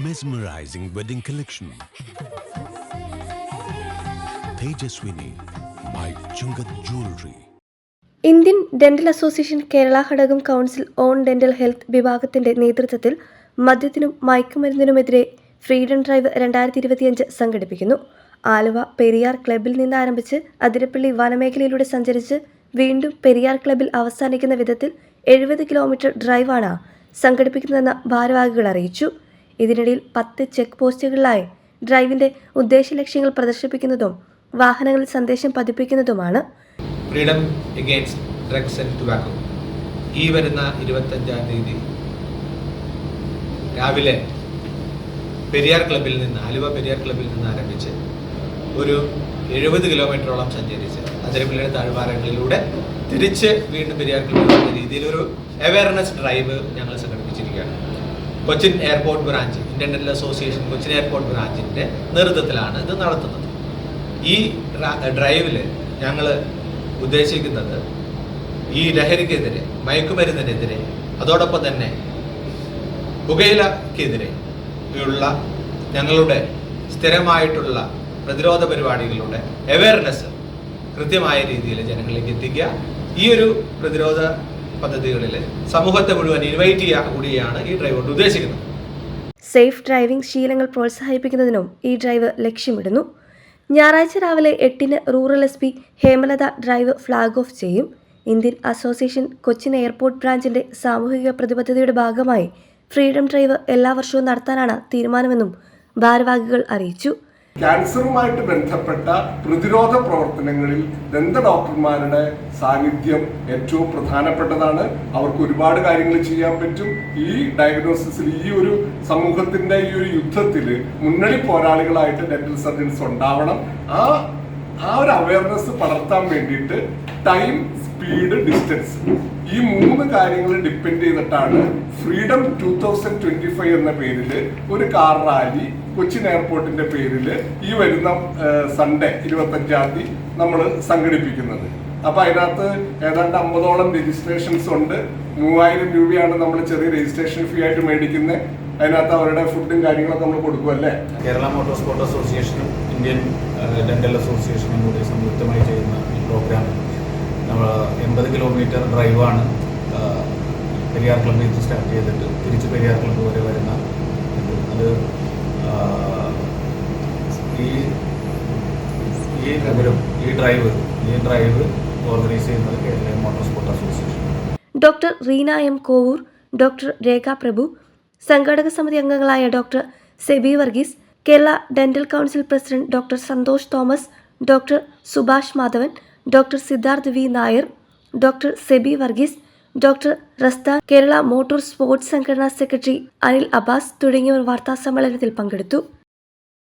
mesmerizing wedding collection. Tejaswini by Chungat Jewelry. Indian dental association Kerala ഘടകം council on dental health വിഭാഗത്തിന്റെ നേതൃത്വത്തിൽ മദ്യത്തിനും മയക്കുമരുന്നിനുമെതിരെ freedom drive രണ്ടായിരത്തി ഇരുപത്തിയഞ്ച് സംഘടിപ്പിക്കുന്നു ആലുവ പെരിയാർ ക്ലബിൽ നിന്ന് ആരംഭിച്ച് അതിരപ്പള്ളി വനമേഖലയിലൂടെ സഞ്ചരിച്ച് വീണ്ടും പെരിയാർ ക്ലബിൽ അവസാനിക്കുന്ന വിധത്തിൽ എഴുപത് കിലോമീറ്റർ ഡ്രൈവാണ് സംഘടിപ്പിക്കുന്നതെന്ന് ഭാരവാഹികൾ അറിയിച്ചു ഇതിനിടയിൽ പത്ത് ചെക്ക് പോസ്റ്റുകളിലായി ഡ്രൈവിന്റെ ഉദ്ദേശ ലക്ഷ്യങ്ങൾ പ്രദർശിപ്പിക്കുന്നതും വാഹനങ്ങളിൽ സന്ദേശം പതിപ്പിക്കുന്നതുമാണ്. Freedom against drugs and tobacco. ഈ വരുന്ന ഇരുപത്തഞ്ചാം തീയതി രാവിലെ പെരിയാർ ക്ലബിൽ നിന്ന് ആലുവ പെരിയാർ ക്ലബിൽ നിന്ന് ആരംഭിച്ച് ഒരു എഴുപത് കിലോമീറ്ററോളം സഞ്ചരിച്ച് അതിരപ്പള്ളിയുടെ താഴ്വാരങ്ങളിലൂടെ തിരിച്ച് വീണ്ടും പെരിയാർ ക്ലബിൽ രീതിയിൽ രീതിയിലൊരു അവയർനെസ് ഡ്രൈവ് ഞങ്ങൾ സംഘടിപ്പിച്ചിരിക്കുകയാണ് Cochin airport branch Indian association Cochin airport ബ്രാഞ്ചിന്റെ നേതൃത്വത്തിലാണ് ഇത് നടത്തുന്നത്. ഈ ഡ്രൈവിൽ ഞങ്ങൾ ഉദ്ദേശിക്കുന്നത് ഈ ലഹരിക്കെതിരെ മയക്കുമരുന്നിനെതിരെ അതോടൊപ്പം തന്നെ പുകയിലക്കെതിരെ ഉള്ള ഞങ്ങളുടെ സ്ഥിരമായിട്ടുള്ള പ്രതിരോധ പരിപാടികളുടെ അവയർനെസ് കൃത്യമായ രീതിയിൽ ജനങ്ങളിലേക്ക് എത്തിക്കുക. ഈ ഒരു പ്രതിരോധ പദ്ധതികളിൽ സമൂഹത്തെ മുഴുവൻ ഇൻവൈറ്റ് ചെയ്യുക കൂടിയാണ് ഈ ഡ്രൈവ് കൊണ്ട് ഉദ്ദേശിക്കുന്നത്. സേഫ് ഡ്രൈവിംഗ് ശീലങ്ങൾ പ്രോത്സാഹിപ്പിക്കുന്നതിനും ഈ ഡ്രൈവ് ലക്ഷ്യമിടുന്നു. ഞായറാഴ്ച രാവിലെ എട്ടിന് rural S P Hemalatha drive flag off ചെയ്യും. ഇന്ത്യൻ അസോസിയേഷൻ കൊച്ചിൻ എയർപോർട്ട് ബ്രാഞ്ചിന്റെ സാമൂഹിക പ്രതിബദ്ധതയുടെ ഭാഗമായി ഫ്രീഡം ഡ്രൈവ് എല്ലാ വർഷവും നടത്താനാണ് തീരുമാനമെന്നും ഭാരവാഹികൾ അറിയിച്ചു. ക്യാൻസറുമായിട്ട് ബന്ധപ്പെട്ട പ്രതിരോധ പ്രവർത്തനങ്ങളിൽ ദന്ത ഡോക്ടർമാരുടെ സാന്നിധ്യം ഏറ്റവും പ്രധാനപ്പെട്ടതാണ്. അവർക്ക് ഒരുപാട് കാര്യങ്ങൾ ചെയ്യാൻ പറ്റും. ഈ ഡയഗ്നോസിസിൽ ഈ ഒരു സമൂഹത്തിന്റെ ഈ ഒരു യുദ്ധത്തിൽ മുന്നണി പോരാളികളായിട്ട് ഡെന്റൽ സർജൻസ് ഉണ്ടാവണം. ആ ആ ഒരു അവയർനെസ് പടർത്താൻ വേണ്ടിയിട്ട് ടൈം സ്പീഡ് ഡിസ്റ്റൻസ് ഈ മൂന്ന് കാര്യങ്ങൾ ഡിപ്പെൻഡ് ചെയ്തിട്ടാണ് freedom two thousand twenty five എന്ന പേരിൽ ഒരു കാർ റാലി കൊച്ചിൻ എയർപോർട്ടിന്റെ പേരിൽ ഈ വരുന്ന സൺഡേ ഇരുപത്തഞ്ചാം തീയതി നമ്മൾ സംഘടിപ്പിക്കുന്നത്. അപ്പൊ അതിനകത്ത് ഏതാണ്ട് അമ്പതോളം രജിസ്ട്രേഷൻസ് ഉണ്ട്. മൂവായിരം രൂപയാണ് നമ്മൾ ചെറിയ രജിസ്ട്രേഷൻ ഫീ ആയിട്ട് മേടിക്കുന്നത് അതിനകത്ത് അവരുടെ ഫുഡും കാര്യങ്ങളൊക്കെ നമ്മൾ കൊടുക്കുമല്ലേ കേരള മോട്ടോർ സ്പോർട്ട് അസോസിയേഷനും ഇന്ത്യൻ ഡെന്റൽ അസോസിയേഷനും കൂടി സംയുക്തമായി ചെയ്യുന്ന ഈ പ്രോഗ്രാം നമ്മൾ എൺപത് കിലോമീറ്റർ ഡ്രൈവാണ് പെരിയാർ ക്ലബിൽ നിന്ന് സ്റ്റാർട്ട് ചെയ്തിട്ട് തിരിച്ച് പെരിയാർ ക്ലബ്ബ് വരെ വരുന്ന അത് ഈ ഈ ക്ലബിലും ഈ ഡ്രൈവ് ഈ ഡ്രൈവ് ഓർഗനൈസ് ചെയ്യുന്നത് Kerala motor sport association. Doctor Reena M Kovoor doctor Rekha Prabhu സംഘാടക സമിതി അംഗങ്ങളായ doctor Sebi Varghese Kerala dental council president doctor Santhosh Thomas doctor Subhash Madhavan doctor Siddharth V Nair doctor Sebi Varghese doctor Rastan Kerala motor sports സംഘടനാ secretary Anil Abbas തുടങ്ങിയവർ വാർത്താസമ്മേളനത്തിൽ പങ്കെടുത്തു.